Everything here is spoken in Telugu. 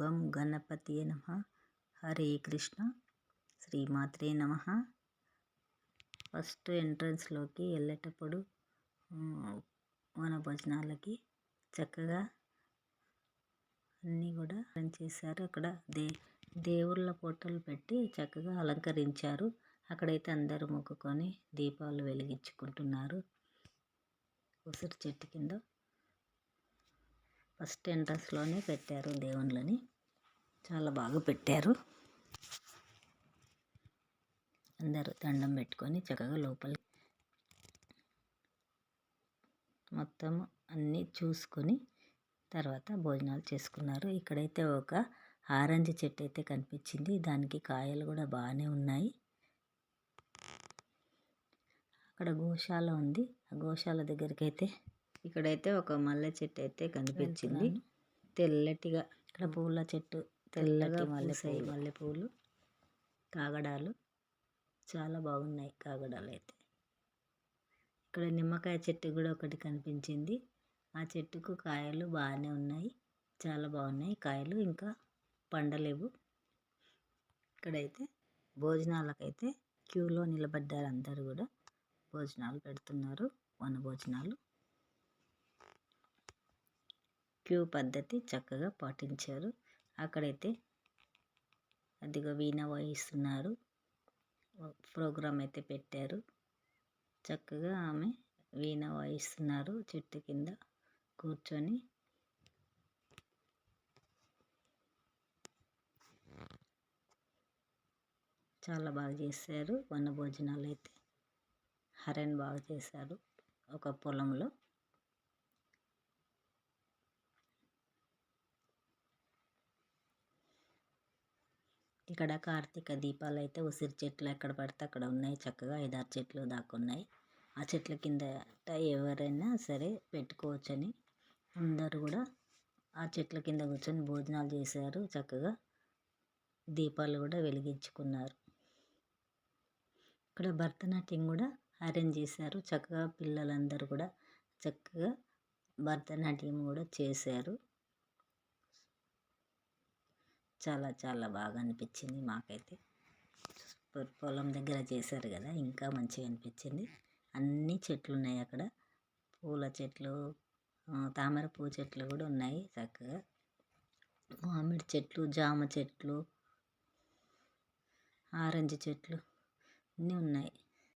గం గణపతియే నమ. హరే కృష్ణ. శ్రీమాత్రే నమ. ఫస్ట్ ఎంట్రన్స్లోకి వెళ్ళేటప్పుడు మన భోజనాలకి చక్కగా అన్నీ కూడా చేశారు. అక్కడ దే దేవుళ్ళ ఫోటోలు పెట్టి చక్కగా అలంకరించారు. అక్కడైతే అందరూ మొక్కుకొని దీపాలు వెలిగించుకుంటున్నారు. ఉసిరి చెట్టు కింద ఫస్ట్ ఎంట్రన్స్లోనే పెట్టారు దేవుళ్ళని. చాలా బాగా పెట్టారు. అందరూ దండం పెట్టుకొని చక్కగా లోపల మొత్తం అన్నీ చూసుకొని తర్వాత భోజనాలు చేసుకున్నారు. ఇక్కడైతే ఒక ఆరెంజ్ చెట్టు అయితే కనిపించింది. దానికి కాయలు కూడా బాగానే ఉన్నాయి. అక్కడ గోశాల ఉంది. ఆ గోశాల దగ్గరికి అయితే ఇక్కడైతే ఒక మల్లె చెట్టు అయితే కనిపించింది తెల్లటిగా ఇక్కడ పూల చెట్టు తెల్లగా మల్లె మల్లె పూలు. కాగడాలు. చాలా బాగున్నాయి కాగడాలు అయితే ఇక్కడ నిమ్మకాయ చెట్టు కూడా ఒకటి కనిపించింది. ఆ చెట్టుకు కాయలు బాగానే ఉన్నాయి. చాలా బాగున్నాయి కాయలు. ఇంకా పండలేవు. ఇక్కడైతే భోజనాలకైతే క్యూలో నిలబడ్డారు అందరు కూడా. భోజనాలు పెడుతున్నారు. వన భోజనాలు క్యూ పద్ధతి చక్కగా పాటించారు. అక్కడైతే అదిగో వీణ వాయిస్తున్నారు. ప్రోగ్రాం అయితే పెట్టారు. చక్కగా ఆమె వీణ వాయిస్తున్నారు చెట్టు కింద కూర్చొని. చాలా బాగా చేశారు. వన భోజనాలు అయితే హరెన్ బాగా చేశారు. ఒక పొలంలో ఇక్కడ కార్తీక దీపాలు అయితే ఉసిరి చెట్లు ఎక్కడ పడితే అక్కడ ఉన్నాయి. చక్కగా ఐదారు చెట్లు దాకా ఉన్నాయి. ఆ చెట్ల కింద ఎవరైనా సరే పెట్టుకోవచ్చని అందరూ కూడా ఆ చెట్ల కింద కూర్చొని భోజనాలు చేశారు. చక్కగా దీపాలు కూడా వెలిగించుకున్నారు. ఇక్కడ భరతనాట్యం కూడా అరేంజ్ చేశారు. చక్కగా పిల్లలందరూ కూడా చక్కగా భరతనాట్యం కూడా చేశారు. చాలా చాలా బాగా అనిపించింది మాకైతే. పొలం దగ్గర చేశారు కదా ఇంకా మంచిగా అనిపించింది. అన్ని చెట్లు ఉన్నాయి అక్కడ. పూల చెట్లు తామర పువ్వు చెట్లు కూడా ఉన్నాయి చక్కగా. మామిడి చెట్లు జామ చెట్లు ఆరెంజ్ చెట్లు అన్నీ ఉన్నాయి.